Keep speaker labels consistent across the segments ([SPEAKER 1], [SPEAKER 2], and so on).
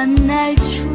[SPEAKER 1] 만날 주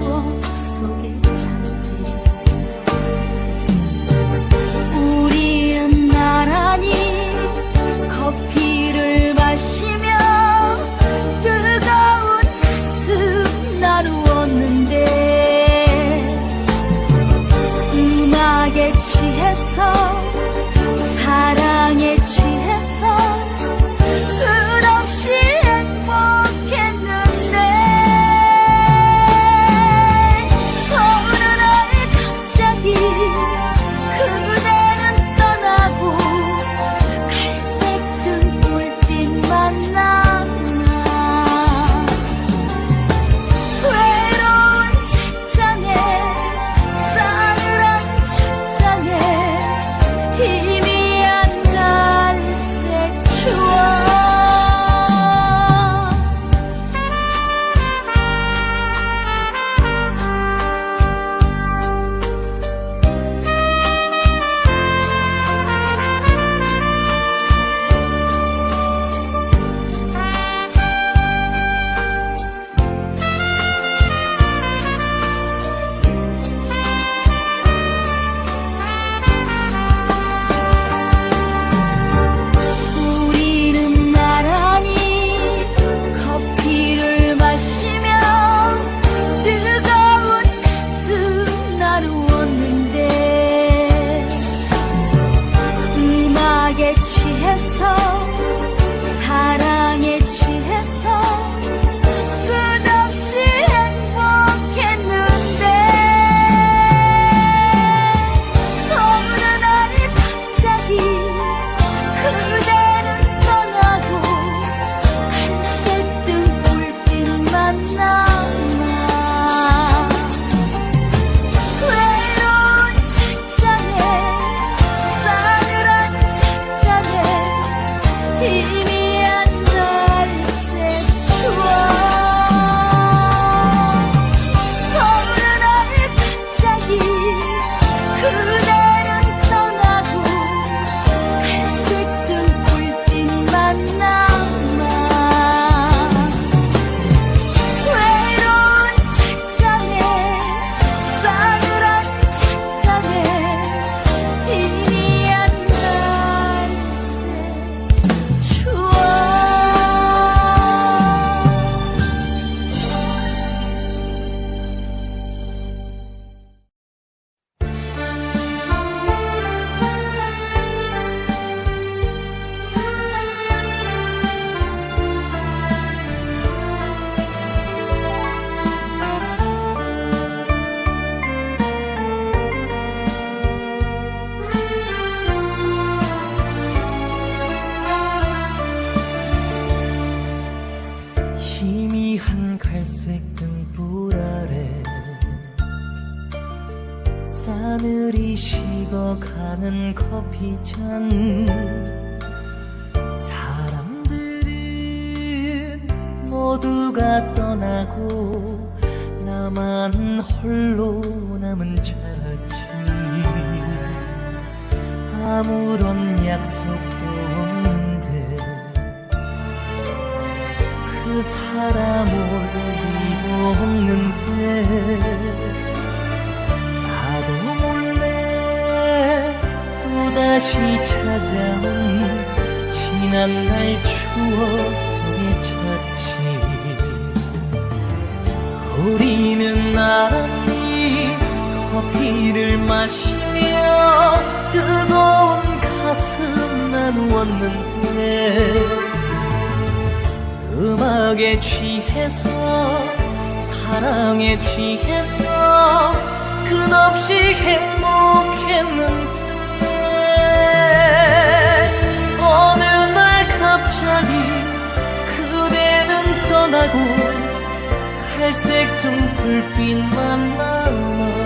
[SPEAKER 1] 갈색 등불 아래 사늘이 식어가는 커피잔. 사람들은 모두가 떠나고 나만 홀로 남은 자지. 아무런 약속도 없는데 그 사람을 지난 날 추억 속에 쳤지 우리는 나란히 커피를 마시며 뜨거운 가슴 나누었는데 음악에 취해서 사랑에 취해서 끝없이 행복했는데 날 갑자기 그대는 떠나고 갈색 등불빛만 남아.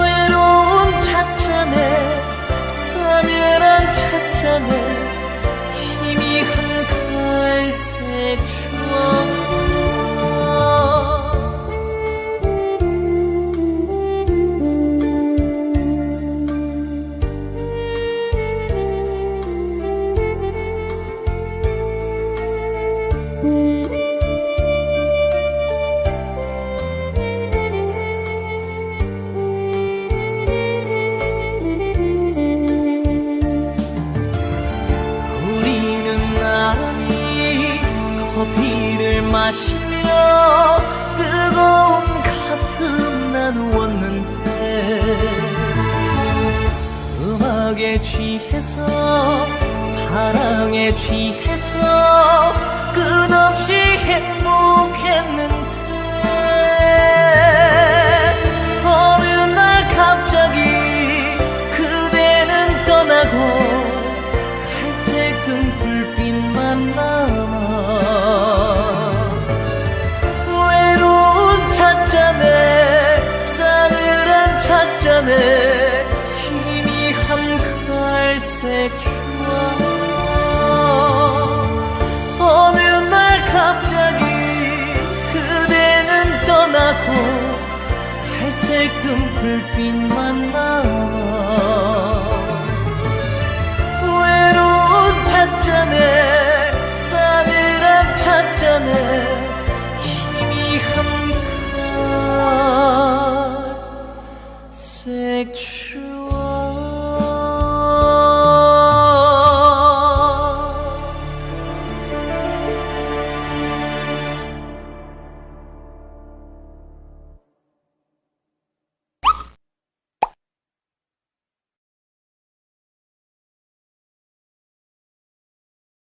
[SPEAKER 1] 외로운 찻잔에 싸늘한 찻잔에 커피를 마시며 뜨거운 가슴 나누었는데 음악에 취해서 사랑에 취해서 떠나고 갈색 등불빛만 남아